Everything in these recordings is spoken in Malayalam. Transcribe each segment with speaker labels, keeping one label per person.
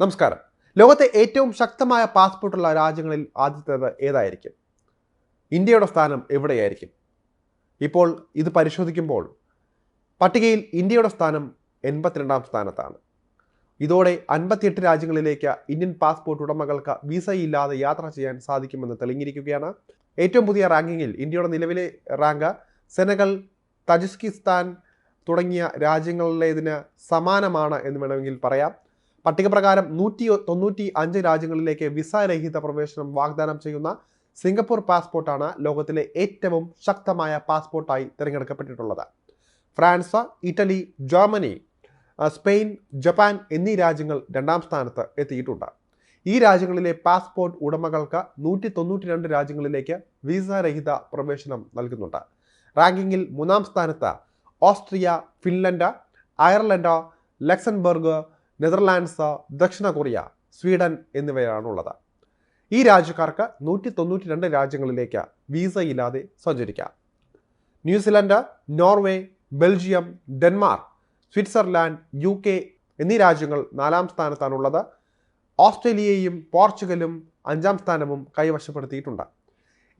Speaker 1: നമസ്കാരം. ലോകത്തെ ഏറ്റവും ശക്തമായ പാസ്പോർട്ടുള്ള രാജ്യങ്ങളിൽ ആദ്യത്തേത് ഏതായിരിക്കും? ഇന്ത്യയുടെ സ്ഥാനം എവിടെയായിരിക്കും? ഇപ്പോൾ ഇത് പരിശോധിക്കുമ്പോൾ പട്ടികയിൽ ഇന്ത്യയുടെ സ്ഥാനം എൺപത്തിരണ്ടാം സ്ഥാനത്താണ്. ഇതോടെ അൻപത്തിയെട്ട് രാജ്യങ്ങളിലേക്ക് ഇന്ത്യൻ പാസ്പോർട്ട് ഉടമകൾക്ക് വിസയില്ലാതെ യാത്ര ചെയ്യാൻ സാധിക്കുമെന്ന് തെളിഞ്ഞിരിക്കുകയാണ്. ഏറ്റവും പുതിയ റാങ്കിങ്ങിൽ ഇന്ത്യയുടെ നിലവിലെ റാങ്ക് സെനഗൽ തജിക്കിസ്ഥാൻ തുടങ്ങിയ രാജ്യങ്ങളിലേതിന് സമാനമാണ് എന്ന് വേണമെങ്കിൽ പറയാം. പട്ടിക പ്രകാരം നൂറ്റി തൊണ്ണൂറ്റി അഞ്ച് രാജ്യങ്ങളിലേക്ക് വിസ രഹിത പ്രവേശനം വാഗ്ദാനം ചെയ്യുന്ന സിംഗപ്പൂർ പാസ്പോർട്ടാണ് ലോകത്തിലെ ഏറ്റവും ശക്തമായ പാസ്പോർട്ടായി തിരഞ്ഞെടുക്കപ്പെട്ടിട്ടുള്ളത്. France Italy Germany Spain Japan എന്നീ രാജ്യങ്ങൾ രണ്ടാം സ്ഥാനത്ത് എത്തിയിട്ടുണ്ട്. ഈ രാജ്യങ്ങളിലെ പാസ്പോർട്ട് ഉടമകൾക്ക് നൂറ്റി തൊണ്ണൂറ്റി രണ്ട് രാജ്യങ്ങളിലേക്ക് വിസ രഹിത പ്രവേശനം നൽകുന്നുണ്ട്. റാങ്കിങ്ങിൽ മൂന്നാം സ്ഥാനത്ത് Austria Finland Ireland Luxembourg Netherlands ദക്ഷിണ കൊറിയ സ്വീഡൻ എന്നിവയാണുള്ളത് ഈ രാജ്യക്കാർക്ക് നൂറ്റി തൊണ്ണൂറ്റി രണ്ട് രാജ്യങ്ങളിലേക്ക് വിസ ഇല്ലാതെ സഞ്ചരിക്കാം. New Zealand Norway Belgium Denmark Switzerland U K എന്നീ രാജ്യങ്ങൾ നാലാം സ്ഥാനത്താണുള്ളത്. ഓസ്ട്രേലിയയും പോർച്ചുഗലും അഞ്ചാം സ്ഥാനവും കൈവശപ്പെടുത്തിയിട്ടുണ്ട്.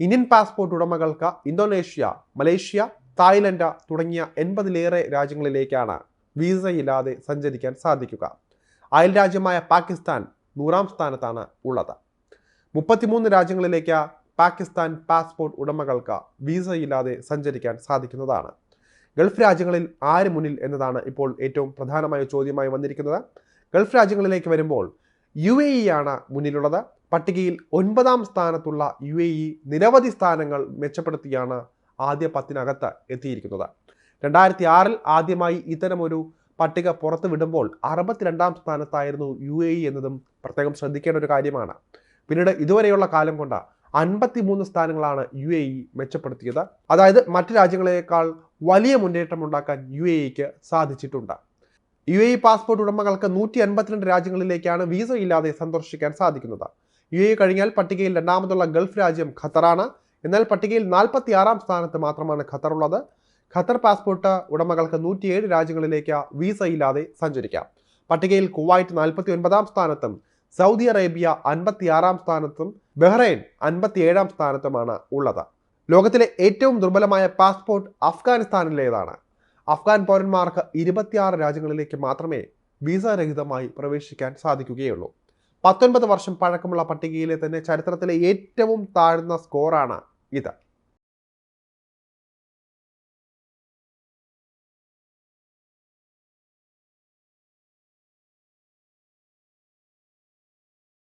Speaker 1: ഇന്ത്യൻ പാസ്പോർട്ട് ഉടമകൾക്ക് ഇന്തോനേഷ്യ മലേഷ്യ തായ്ലൻഡ് തുടങ്ങിയ എൺപതിലേറെ രാജ്യങ്ങളിലേക്കാണ് വിസയില്ലാതെ സഞ്ചരിക്കാൻ സാധിക്കുക. അയൽ രാജ്യമായ പാകിസ്ഥാൻ നൂറാം സ്ഥാനത്താണ് ഉള്ളത്. മുപ്പത്തിമൂന്ന് രാജ്യങ്ങളിലേക്ക് പാകിസ്ഥാൻ പാസ്പോർട്ട് ഉടമകൾക്ക് വിസ ഇല്ലാതെ സഞ്ചരിക്കാൻ സാധിക്കുന്നതാണ്. ഗൾഫ് രാജ്യങ്ങളിൽ ആര് മുന്നിൽ എന്നതാണ് ഇപ്പോൾ ഏറ്റവും പ്രധാനമായ ചോദ്യമായി വന്നിരിക്കുന്നത്. ഗൾഫ് രാജ്യങ്ങളിലേക്ക് വരുമ്പോൾ യു എ ആണ് മുന്നിലുള്ളത്. പട്ടികയിൽ ഒൻപതാം സ്ഥാനത്തുള്ള യു എ ഇ നിരവധി സ്ഥാനങ്ങൾ മെച്ചപ്പെടുത്തിയാണ് ആദ്യ പത്തിനകത്ത് എത്തിയിരിക്കുന്നത്. രണ്ടായിരത്തി ആറിൽ ആദ്യമായി ഇത്തരമൊരു പട്ടിക പുറത്തു വിടുമ്പോൾ അറുപത്തിരണ്ടാം സ്ഥാനത്തായിരുന്നു യു എ ഇ എന്നതും പ്രത്യേകം ശ്രദ്ധിക്കേണ്ട ഒരു കാര്യമാണ്. പിന്നീട് ഇതുവരെയുള്ള കാലം കൊണ്ട് അൻപത്തിമൂന്ന് സ്ഥാനങ്ങളാണ് യു എ ഇ മെച്ചപ്പെടുത്തിയത്. അതായത് മറ്റ് രാജ്യങ്ങളെക്കാൾ വലിയ മുന്നേറ്റം ഉണ്ടാക്കാൻ യു എ ഇക്ക് സാധിച്ചിട്ടുണ്ട്. യു എ ഇ പാസ്പോർട്ട് ഉടമകൾക്ക് നൂറ്റി അൻപത്തിരണ്ട് രാജ്യങ്ങളിലേക്കാണ് വിസ ഇല്ലാതെ സന്ദർശിക്കാൻ സാധിക്കുന്നത്. യു എ കഴിഞ്ഞാൽ പട്ടികയിൽ രണ്ടാമതുള്ള ഗൾഫ് രാജ്യം ഖത്തറാണ്. എന്നാൽ പട്ടികയിൽ നാൽപ്പത്തി ആറാം സ്ഥാനത്ത് മാത്രമാണ് ഖത്തർ ഉള്ളത് ഖത്തർ പാസ്പോർട്ട് ഉടമകൾക്ക് നൂറ്റിയേഴ് രാജ്യങ്ങളിലേക്ക് വിസ ഇല്ലാതെ സഞ്ചരിക്കാം. പട്ടികയിൽ കുവൈറ്റ് നാൽപ്പത്തി ഒൻപതാം സ്ഥാനത്തും സൗദി അറേബ്യ അൻപത്തിയാറാം സ്ഥാനത്തും ബഹ്റൈൻ അൻപത്തിയേഴാം സ്ഥാനത്തുമാണ് ഉള്ളത്. ലോകത്തിലെ ഏറ്റവും ദുർബലമായ പാസ്പോർട്ട് അഫ്ഗാനിസ്ഥാനിലേതാണ്. അഫ്ഗാൻ പൗരന്മാർക്ക് ഇരുപത്തിയാറ് രാജ്യങ്ങളിലേക്ക് മാത്രമേ വിസ രഹിതമായി പ്രവേശിക്കാൻ സാധിക്കുകയുള്ളൂ. പത്തൊൻപത് വർഷം പഴക്കമുള്ള പട്ടികയിലെ തന്നെ ചരിത്രത്തിലെ ഏറ്റവും താഴ്ന്ന സ്കോറാണ് ഇത്.